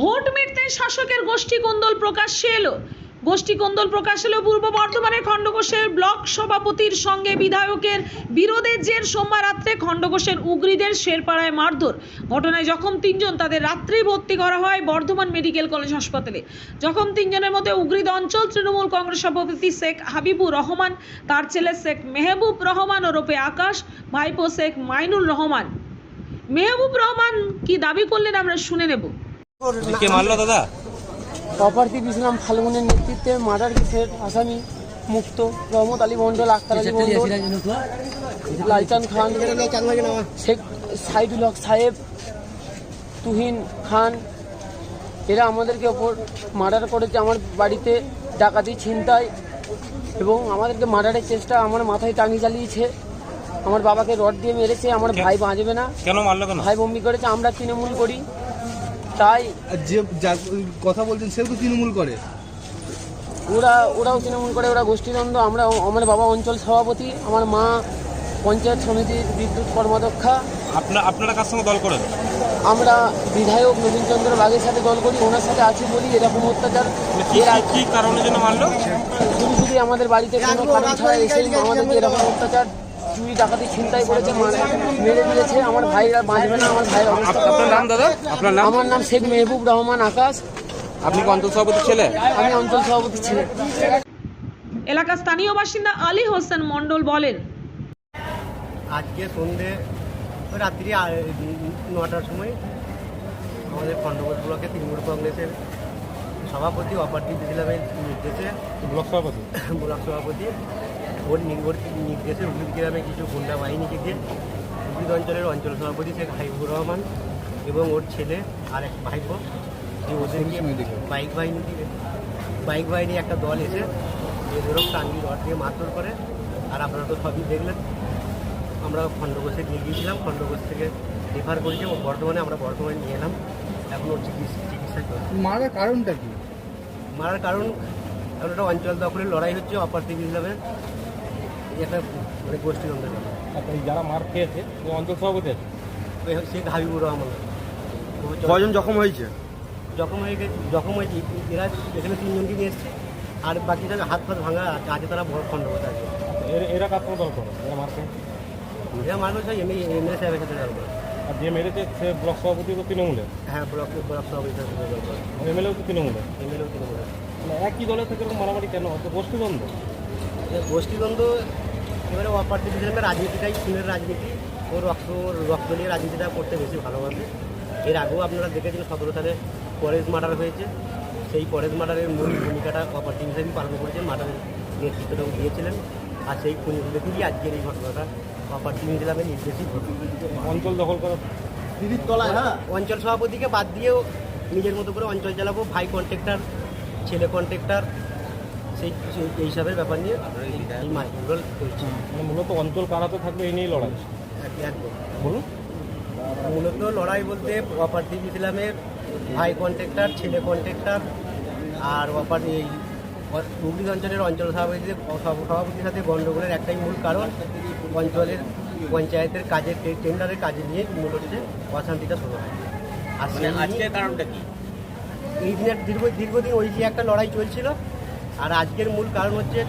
Vote মিটতে শাসকের গোষ্ঠী কোন্দল প্রকাশ্যে এলো। গোষ্ঠী কোন্দল প্রকাশ এলো পূর্ব বর্ধমানের খণ্ডঘোষের ব্লক সভাপতির সঙ্গে বিধায়কের বিরোধের জের সোমবার রাত্রে খণ্ডঘোষের উগরিদের শেরপাড়ায় মারধর। ঘটনায় জখম তিনজন, তাদের রাত্রেই ভর্তি করা হয় বর্ধমান মেডিকেল কলেজ হাসপাতালে। জখম তিনজনের মধ্যে উগরিদ অঞ্চল তৃণমূল কংগ্রেস সভাপতি শেখ হাবিবুর রহমান, তার ছেলে শেখ মেহবুব রহমান ও ওরফে আকাশ, ভাইপো শেখ মাইনুল রহমান। মেহবুব রহমান কি দাবি করলেন আমরা শুনে নেব। কে মারলো দাদা? অপার্থিব ইসলাম ফাল্গুনের নেতৃত্বে মার্ডার কেসের আসামি মুক্ত রহমত আলী মন্ডল আক্তার আলী মন্ডল লালচান খান শেখ সাইদুল হক সাহেব তুহিন খান এরা আমাদেরকে ওপর মার্ডার করেছে। আমার বাড়িতে ডাকাতি ছিনতাই এবং আমাদেরকে মার্ডারের চেষ্টা আমার মাথায় টাঙি চালিয়েছে। আমার বাবাকে রড দিয়ে মেরেছে। আমার ভাই বাঁচবে না। কেন মারলো কেন? ভাই বমি করেছে। আমরা তৃণমূল করি। তাই যে যার কথা বলছেন সেও তো তৃণমূল করে। ওরা ওরাও তৃণমূল করে ওরা গোষ্ঠীদ্বন্দ্ব আমরা আমার বাবা অঞ্চল সভাপতি আমার মা পঞ্চায়েত সমিতির বিদ্যুৎ কর্মাধ্যক্ষা। আপনার আপনারা কার সঙ্গে দল করেন? আমরা বিধায়ক নবীনচন্দ্র বাগের সাথে দল করি ওনার সাথে আছি বলি এরকম অত্যাচার। মানে কি এর কি- আগে জন্য মারলো? শুধু শুধু আমাদের বাড়িতে কোনো কারণ ছাড়া এসে আমাদেরকে এরকম অত্যাচার। চুরি ডাকাতি ছিনতাই করেছে মানে মেরে দিয়েছে আমার ভাইরা বাঁচবে না আমার ভাইয়ের অবস্থা আপনার নাম দাদা? আপনার নাম? আমার নাম শেখ মেহবুব রহমান আকাশ। আপনি কি অঞ্চল সভাপতির ছেলে? আমি অঞ্চল সভাপতি ছিলেন এলাকার স্থানীয় বাসিন্দা আলী হোসেন মণ্ডল বলেন আজকে সন্ধে ওই রাত্রি নটার সময় আমাদের খণ্ডঘোষ ব্লকে তৃণমূল কংগ্রেসের সভাপতি অপার্থিব ইসলামের নির্দেশে ব্লক সভাপতি? ব্লক সভাপতি ওর নির্ভর নির্দেশে উদ্ভিদ গ্রামে কিছু গুন্ডা বাহিনীকে দিয়ে উদ্ভিদ অঞ্চলের অঞ্চল সভাপতি শেখ হাইবুর রহমান এবং ওর ছেলে আর এক ভাইপো যে ওদেরকে বাইক বাহিনী বাইক বাহিনী একটা দল এসে বেদরক টাঙ্গি রড দিয়ে মারধর করে আর আপনারা তো সবই দেখলেন। আমরা খণ্ডঘোষে নিয়ে গিয়েছিলাম খণ্ডঘোষ থেকে রেফার করেছি এবং বর্ধমানে আমরা বর্ধমানে নিয়ে এলাম। এখন ওর চিকিৎসা চিকিৎসা চলছে। মারার কারণটা কি? মারার কারণ কারণ একটা অঞ্চল দখলের লড়াই হচ্ছে ইসলামের এই একটা মানে গোষ্ঠীদ্বন্দ্বের ব্যাপার। যারা মার খেয়েছে অঞ্চল সভাপতি আছে? ওই শেখ হাবিবুর রহমান। ও কজন জখম হয়েছে? জখম হয়ে গেছে জখম হয়েছে এরা এখানে তিনজনকে নিয়ে এসছে আর বাকি যারা হাত ফাত ভাঙা আছে আছে তারা বড় খণ্ডঘোষ আছে। এরা কার সঙ্গে দল করে এরা মার খেয়ে এরা মানুষ হয় এমনি এমএলএ সাহেবের সাথে দল করে আর যে মেরেছে সে ব্লক সভাপতি তো তৃণমূলের হ্যাঁ ব্লক ব্লক করে এমএলএও তো তৃণমূলের এমএলএও তৃণমূল। মানে একই দলের থেকে এরকম মারামারি কেন? হচ্ছে গোষ্ঠীদ্বন্দ্ব? গোষ্ঠীদ্বন্দ্ব এবারে অপার্থিব হিসেবে রাজনীতিটাই খুনের রাজনীতি। ও রক্ত রক্ত নিয়ে রাজনীতিটা করতে বেশি ভালোবাসে। এর আগেও আপনারা দেখেছেন সতেরো সালে পরেশ মার্ডার হয়েছে। সেই পরেশ মার্ডারের মূল ভূমিকাটা অপার্থিব হিসেবেই পালন করেছেন মার্ডারের নেতৃত্বটাও দিয়েছিলেন। আর সেই খুনি দেখেই আজকের এই ঘটনাটা অপার্থিব হিসেবে নির্দেশই ঘটে অঞ্চল দখল করা। দিদির তলায় হ্যাঁ? অঞ্চল সভাপতিকে বাদ দিয়েও নিজের মতো করে অঞ্চল চালাবো। ভাই কন্ট্রাক্টর ছেলে কন্ট্রাক্টর সেই এই হিসাবের ব্যাপার নিয়ে এই মারপিটগুলো করছি মানে মূলত অঞ্চল কারাতে থাকবে এই নিয়েই লড়াই। এক- একদম। বলুন। মূলত লড়াই বলতে অপার্থিব ইসলামের ভাই কন্ট্রাক্টর ছেলে কন্ট্রাক্টর আর অপার এই হুগলি অঞ্চলের অঞ্চল সভাপতিদের সভাপতির সাথে গণ্ডগোলের একটাই মূল কারণ অঞ্চলের পঞ্চায়েতের কাজের টেন্ডারের কাজে নিয়ে মূল হচ্ছে অশান্তিটা শুরু হয়। আর কারণটা কি? এই দিনের দীর্ঘ দীর্ঘদিন ওই যে একটা লড়াই চলছিল আর আজকের মূল কারণ হচ্ছে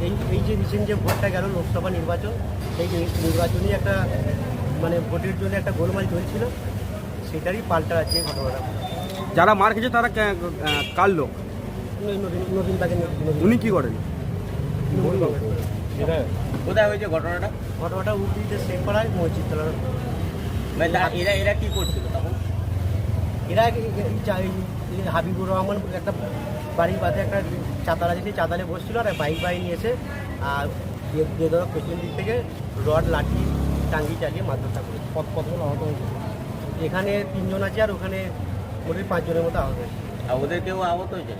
এই এই যে রিসেন্ট যে ভোটটা গেল লোকসভা নির্বাচন সেই নি- নির্বাচনী একটা মানে ভোটের জন্য একটা গোলমাল চলছিল সেটারই পাল্টা আছে ঘটনাটা। যারা মার খেয়েছে তারা কার লোক? নতুন নতুন তাকে উনি কি করেন? এটা কোথায় হয়েছে ঘটনাটা? ঘটনাটা উদ্ভিদে শেখ পাড়ায় মসজিদ তলার মানে এরা এরা কি করছিল তখন? এরা হাবিবুর রহমান বলে একটা বাড়ির পাশে একটা চাতাল আছে সেই চাতালে বসছিল আর বাইক বাইক নিয়ে এসে আর দিয়ে ধরো পেছন দিক থেকে রড লাঠি টাঙ্গি চালিয়ে মারধরটা করে কত কতজন আহত হয়েছে? এখানে তিনজন আছে আর ওখানে মোটামুটি পাঁচজনের মতো আহত হয়েছে। আর ওদের কেউ আহত হয়েছে?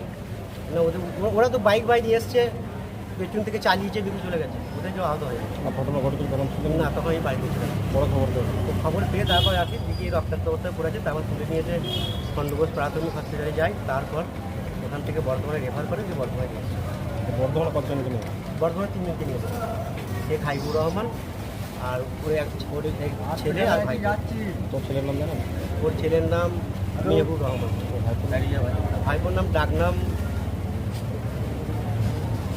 না ওদের ওরা- তো বাইক বাইক নিয়ে এসছে পেছন থেকে চালিয়েছে বেরিয়ে চলে গেছে। ওদের কেউ আহত আর ঘটনা ঘটেছিল তখন ছিলেন না তখন আমি বাড়িতে ছিলাম। বড় খবর খবর পেয়ে তারপর আসি দিকে রক্তাক্ত অবস্থায় পড়েছে তারপর তুলে নিয়ে এসে খণ্ডঘোষ প্রাথমিক হসপিটালে যাই তারপর ওখান থেকে বর্ধমানে রেফার করে যে বর্ধমানে নিয়ে বর্ধমানে কতজনকে নিয়ে বর্ধমানে তিনজনকে নিয়ে এসেছে। শেখ হাইবুর রহমান আর ওর এক ওর এক ছেলে আর ভাই। তোর ছেলের নাম জানেন ওর ছেলের নাম মেহবুব রহমান। ভাইপোর নাম ডাক নাম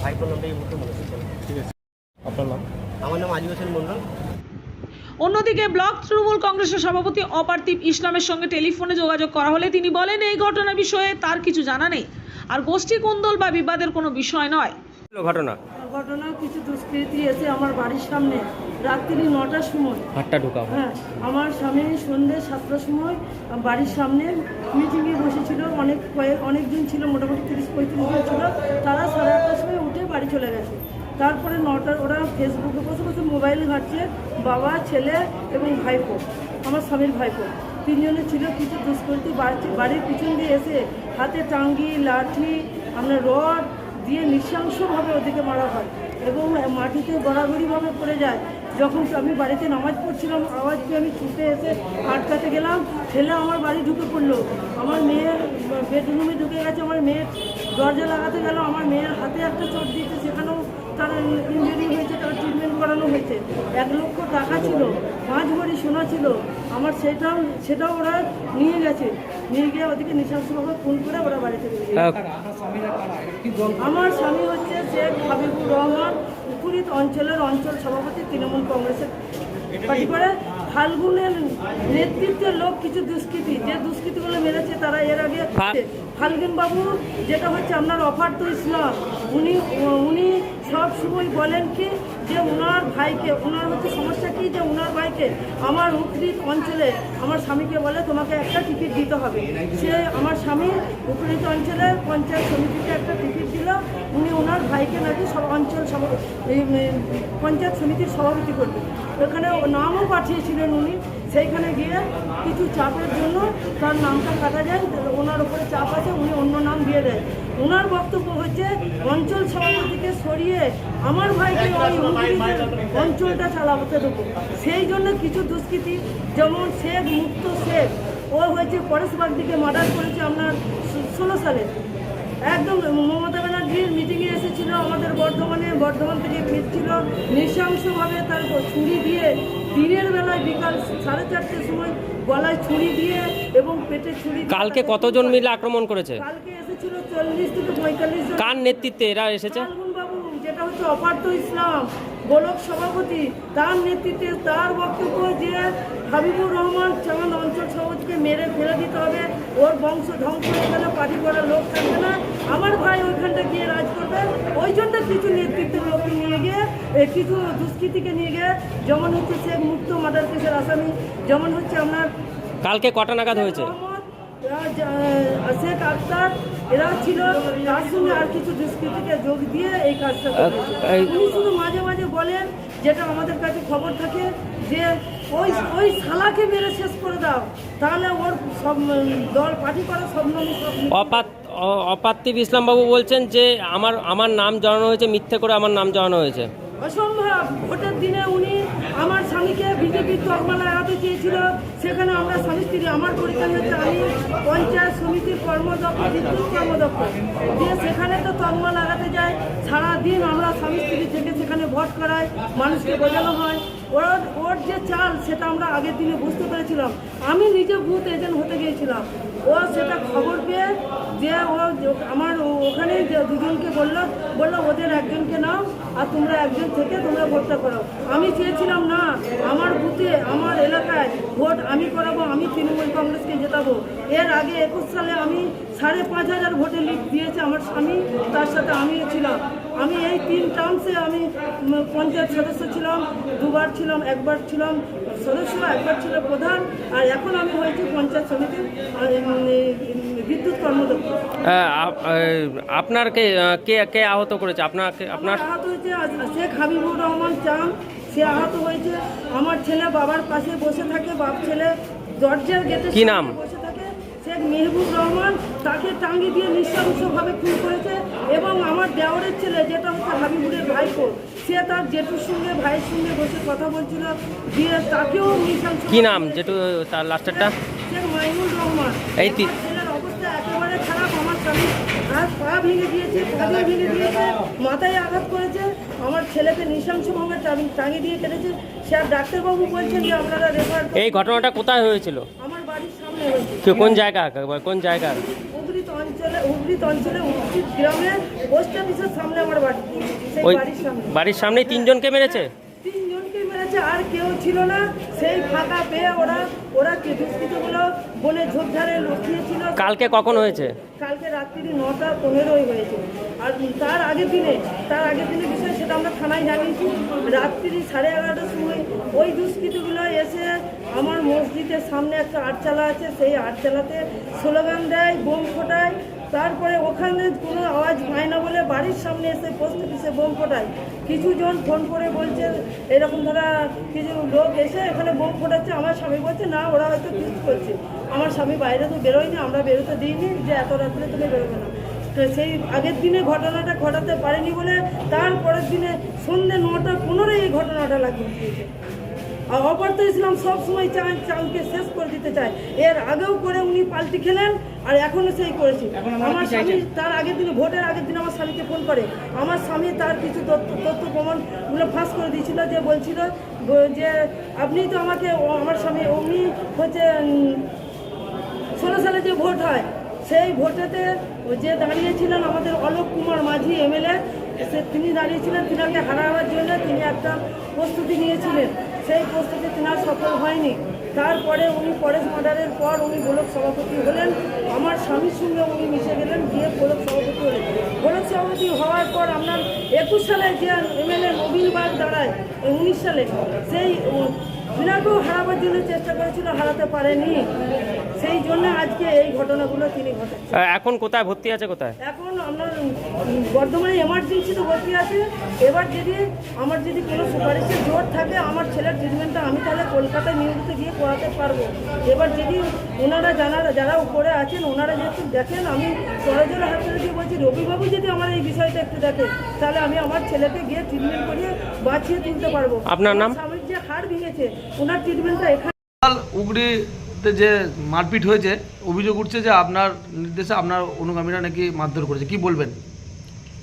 ভাইপোর নামটা এই মুহূর্তে মনে হচ্ছে ঠিক আছে। আপনার নাম? আমার নাম আজি হোসেন মন্ডল অন্যদিকে ব্লক তৃণমূল কংগ্রেসের সভাপতি অপার্থিব ইসলামের সঙ্গে টেলিফোনে যোগাযোগ করা হলে তিনি বলেন এই ঘটনা বিষয়ে তার কিছু জানা নেই। আর গোষ্ঠী কুন্দল বা বিবাদের কোনো বিষয় নয়। ঘটনা? ঘটনা কিছু দুষ্কৃতী এসে আমার বাড়ির সামনে রাত্রি নটার সময়। হাটটা ঢুকাও। হ্যাঁ আমার স্বামী সন্ধ্যে সাতটার সময় বাড়ির সামনে মিটিংয়ে বসেছিল। অনেক কয়েক অনেক দিন ছিল মোটামুটি তিরিশ পঁয়ত্রিশ দিন ছিল। তারা সাড়ে আটটার সময় উঠে বাড়ি চলে গেছে। তারপরে নটার ওরা ফেসবুকে বসে বসে মোবাইল ঘাটছে, বাবা, ছেলে এবং ভাইপো, আমার স্বামীর ভাইপো। তিনজনে ছিল কিছু দুষ্কৃতী, বাড়ি- বাড়ির পিছন দিয়ে এসে হাতে টাঙ্গি, লাঠি আপনার রড দিয়ে নৃশংসভাবে ওদিকে মারা হয় এবং মাটিতে গড়াগড়িভাবে পড়ে যায়। যখন আমি বাড়িতে নামাজ পড়ছিলাম, আওয়াজ পেয়ে আমি ছুটে এসে আটকাতে গেলাম ছেলে আমার বাড়ি ঢুকে পড়ল। আমার মেয়ের বেডরুমে ঢুকে গেছে, আমার মেয়ের দরজা লাগাতে গেল, আমার মেয়ের হাতে একটা চোট দিয়েছে, সেখানেও তার ইঞ্জুরি হয়েছে তার ট্রিটমেন্ট করানো হয়েছে। এক লক্ষ টাকা ছিল পাঁচ ভরি সোনা ছিল। আমার সেটাও সেটাও ওরা নিয়ে গেছে। নিয়ে গিয়ে ওদিকে নৃশংসভাবে ফোন করে ওরা বাড়িতে থেকে আমার স্বামী হচ্ছে শেখ হাবিবুর রহমান উপরিত অঞ্চলের অঞ্চল সভাপতি তৃণমূল কংগ্রেসের পার্টি করে। ফাল্গুনের নেতৃত্বের লোক কিছু দুষ্কৃতী যে দুষ্কৃতিগুলো মেরেছে তারা এর আগে ফাল্গুন বাবু যেটা হচ্ছে আপনার অফার তো ইসলাম উনি উনি সব সময় বলেন কি যে ওনার ভাইকে ওনার হচ্ছে সমস্যা কি যে ওনার ভাইকে আমার উপরিত অঞ্চলে আমার স্বামীকে বলে তোমাকে একটা টিকিট দিতে হবে। সে আমার স্বামী উপরিত অঞ্চলের পঞ্চায়েত সমিতিতে একটা টিকিট দিল উনি ওনার ভাইকে নাকি সব অঞ্চল সভা এই পঞ্চায়েত সমিতির সভাপতি করবে। ওখানে নামও পাঠিয়েছিলেন উনি। সেইখানে গিয়ে কিছু চাপের জন্য তার নামটা কাটা যায় ওনার উপরে চাপ আছে উনি অন্য নাম দিয়ে দেয়। ওনার বক্তব্য হচ্ছে অঞ্চল সভাপতিকে সরিয়ে আমার ভাইকে ওই অঞ্চলটা চালাতে দেবো। সেই জন্য কিছু দুষ্কৃতী যেমন শেখ মুক্ত শেখ ও হয়েছে পরেশবাগ দিকে মার্ডার করেছে আপনার ষোলো সালে। একদম মমতা ব্যানার্জির মিটিংয়ে এসেছিল আমাদের বর্ধমানে। বর্ধমান থেকে ফিরছিল নৃশংসভাবে তার ছুরি দিয়ে দিনের বেলায় বিকাল সাড়ে চারটের সময় গলায় ছুরি দিয়ে এবং পেটে ছুরি কালকে কতজন মিলে আক্রমণ করেছে? কালকে এসেছিল চল্লিশ থেকে পঁয়তাল্লিশ জন। কার নেতৃত্বে? এরা এসেছে? বাবু যেটা হচ্ছে অপার্থ ইসলাম। গোলক সভাপতি তার নেতৃত্বে তার বক্তব্য যে হাবিবুর রহমান চাঁদ অঞ্চল সভাপতিকে মেরে ফেলে দিতে হবে ওর বংশ ধ্বংস গেলে পার্টি করার লোক থাকবে না। আমার ভাই ওইখানটা গিয়ে রাজ করবে। ওই জন্য কিছু নেতৃত্বের লোককে নিয়ে গিয়ে কিছু দুষ্কৃতীকে নিয়ে গিয়ে যেমন হচ্ছে শেখ মুক্ত মার্ডার কেসের আসামি যেমন হচ্ছে আপনার কালকে কটা নাগাদ হয়েছে? শেখ আক্তার এরা ছিল তার সঙ্গে আর কিছু দুষ্কৃতীকে যোগ দিয়ে এই কাজটা উনি শুধু মাঝে মাঝে বলেন যেটা আমাদের কাছে খবর থাকে যে ওই ওই শালাকে মেরে শেষ করে দাও তাহলে ওর সব দল পার্টি করার স্বপ্ন সব অপাত অ- অপার্থিব ইসলাম বাবু বলছেন যে আমার আমার নাম জানানো হয়েছে মিথ্যে করে আমার নাম জানানো হয়েছে। অসম্ভব। ভোটের দিনে উনি স্বামীকে বিজেপির তকমা লাগাতে চেয়েছিল সেখানে আমরা স্বামী আমার হচ্ছে আমি পঞ্চায়েত সমিতির কর্মদক্ষ বিদ্যুৎ কর্মদক্ষ দিয়ে সেখানে তো তকমা লাগাতে যায়। সারাদিন আমরা স্বামী থেকে সেখানে ভোট করাই, মানুষকে বোঝানো হয়। ওর ওর যে চাল, সেটা আমরা আগের দিনে বুঝতে পেরেছিলাম। আমি নিজে বুথ এজেন্ট হতে গিয়েছিলাম। ও সেটা খবর পেয়ে যে ও আমার ওখানে দুজনকে বলল বলল, ওদের একজনকে নাও আর তোমরা একজন থেকে তোমরা ভোটটা করো। আমি চেয়েছিলাম না, আমার বুথে, আমার এলাকায় ভোট আমি করাবো, আমি তৃণমূল কংগ্রেসকে জেতাবো। এর আগে একুশ সালে আমি সাড়ে পাঁচ হাজার ভোটে লিড দিয়েছে আমার স্বামী, তার সাথে আমিও ছিলাম। আমি এই তিন টার্মসে আমি পঞ্চায়েত সদস্য ছিলাম, দুবার ছিলাম, একবার ছিলাম। সদস্য একবার ছিল প্রধান আর এখন আমি হয়েছি পঞ্চায়েত সমিতির বিদ্যুৎ কর্মদক্ষ। আহ, আপনার কে কে কে আহত করেছে? আপনাকে আপনার? আহত হয়েছে শেখ হাবিবুর রহমান চাঁদ সে আহত হয়েছে। আমার ছেলে বাবার পাশে বসে থাকে বাপ ছেলে দরজার গেটে কি নাম? বসে থাকে। শেখ মেহবুব রহমান তাকে টাঙ্গি দিয়ে নৃশংসভাবে খুন করেছে এবং আমার দেওরের ছেলে যেটা হচ্ছে হাবিবুরের ভাইপো। সে তার জেঠুর সঙ্গে ভাইয়ের সঙ্গে বসে কথা বলছিল দিয়ে তাকেও নৃশংস কি নাম যেটু তার লাস্টারটা শেখ মাইনুল রহমান। এই তি- ছেলের অবস্থা একেবারে খারাপ আমার স্বামী হাত পা ভেঙে দিয়েছে ভেঙে দিয়েছে মাথায় আঘাত করেছে আমার ছেলেকে নৃশংসভাবে টাঙিয়ে দিয়ে কেটেছে। সে আর ডাক্তারবাবু বলছেন যে আপনারা রেফার এই ঘটনাটা কোথায় হয়েছিল? আমার বাড়ির সামনে হয়েছে। কোন জায়গা? কোন জায়গা উগরিত অঞ্চলে অঞ্চলে গ্রামে পোস্ট অফিসের সামনে আমার বাড়ি। ওই বাড়ির সামনে। বাড়ির সামনেই তিনজনকে মেরেছে? তিনজনকে মেরেছে আর কেউ ছিল না। সেই ফাঁকা পেয়ে ওরা ওরা কে দুষ্কৃতগুলো বনে ঝোপঝাড়ে লুকিয়েছিল। কালকে কখন হয়েছে? কালকে রাত্রি নটা পনেরোই হয়েছে। আর তার আগের দিনে তার আগের দিনের বিষয় সেটা আমরা থানায় জানিয়েছি। রাত্রি সাড়ে এগারোটার সময় ওই দুষ্কৃতগুলো এসে আমার মসজিদের সামনে একটা আটচালা আছে। সেই আটচালাতে স্লোগান দেয় বোম ফোটায়। তারপরে ওখানে কোনো আওয়াজ পায় না বলে বাড়ির সামনে এসে পোস্ট অফিসে বোম ফোটায়। কিছু জন ফোন করে বলছে, এরকম ধরা কিছু লোক এসে এখানে বোম ফোটাচ্ছে, আমার স্বামী বলছে, না, ওরা হয়তো ফিস্ট করছে। আমার স্বামী বাইরে তো বেরোয়নি, আমরা বেরোতে দিইনি যে এত রাত্রে তুমি বেরোবে না। তো সেই আগের দিনে ঘটনাটা ঘটাতে পারেনি বলে তারপরের দিনে সন্ধ্যে নটা পনেরোই এই ঘটনাটা লাগিয়ে দিয়েছে। আর অপার্থ ইসলাম সবসময় চান চাঁদকে শেষ করে দিতে চায়। এর আগেও করে উনি পাল্টি খেলেন আর এখনও সেই করেছি। আমার স্বামী তার আগের দিন ভোটের আগের দিন আমার স্বামীকে ফোন করে। আমার স্বামী তার কিছু তথ্য তথ্য প্রমাণগুলো ফাঁস করে দিয়েছিল যে বলছিল যে আপনি তো আমাকে আমার স্বামী উনি হচ্ছে ষোলো সালে যে ভোট হয় সেই ভোটেতে যে দাঁড়িয়েছিলেন আমাদের অলোক কুমার মাঝি এমএলএ সে তিনি দাঁড়িয়েছিলেন তিনাকে হারাবার জন্য তিনি একটা প্রস্তুতি নিয়েছিলেন। সেই প্রস্তুতি তিনার সফল হয়নি। তারপরে উনি পরেশ মার্ডারের পর উনি গোলক সভাপতি হলেন, আমার স্বামীর সঙ্গে উনি মিশে গেলেন, গিয়ে গোলক সভাপতি হলেন। গোলক সভাপতি হওয়ার পর আপনার একুশ সালে যে এমএলএ নবীন বাগ দাঁড়ায়, উনিশ সালে, সেই উম, হারাবার জন্য চেষ্টা করেছিল হারাতে পারেনি। সেই জন্য আজকে এই ঘটনাগুলো তিনি ঘটাচ্ছেন। এখন কোথায় ভর্তি আছে কোথায়? এখন আপনার বর্ধমানে এমার্জেন্সি তো ভর্তি আছে। এবার যদি আমার যদি কোনো সুপারিশের জোর থাকে আমার ছেলের ট্রিটমেন্টটা আমি তাহলে কলকাতায় নিয়মিত গিয়ে করাতে পারব। এবার যদি ওনারা জানারা যারা উপরে আছেন ওনারা যেহেতু দেখেন আমি সরজল ধরে দিয়ে বলছি রবিবাবু যদি আমার এই বিষয়টা একটু দেখে তাহলে আমি আমার ছেলেকে গিয়ে ট্রিটমেন্ট করিয়ে বাঁচিয়ে তুলতে পারব। আপনার নাম? আমার স্বামীর যে হাড় ভেঙেছে ওনার ট্রিটমেন্টটা এখানে উগড়িতে যে মারপিট হয়েছে অভিযোগ উঠছে যে আপনার নির্দেশে আপনার অনুগামীরা নাকি মারধর করেছে। কি বলবেন?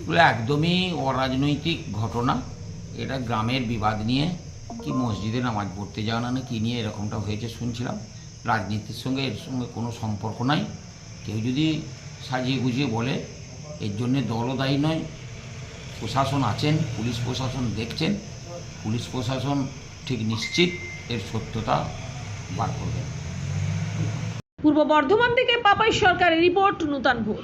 এগুলো একদমই অরাজনৈতিক ঘটনা। এটা গ্রামের বিবাদ নিয়ে কি মসজিদে নামাজ পড়তে যাওয়া না না কি নিয়ে এরকমটা হয়েছে শুনছিলাম। রাজনীতির সঙ্গে এর সঙ্গে কোনো সম্পর্ক নাই। কেউ যদি সাজিয়ে গুজিয়ে বলে এর জন্যে দলও দায়ী নয়। প্রশাসন আছেন পুলিশ প্রশাসন দেখছেন। পুলিশ প্রশাসন ঠিক নিশ্চিত এর সত্যতা বার করবেন পূর্ব বর্ধমান থেকে পাপাই সরকারের রিপোর্ট নূতন ভোর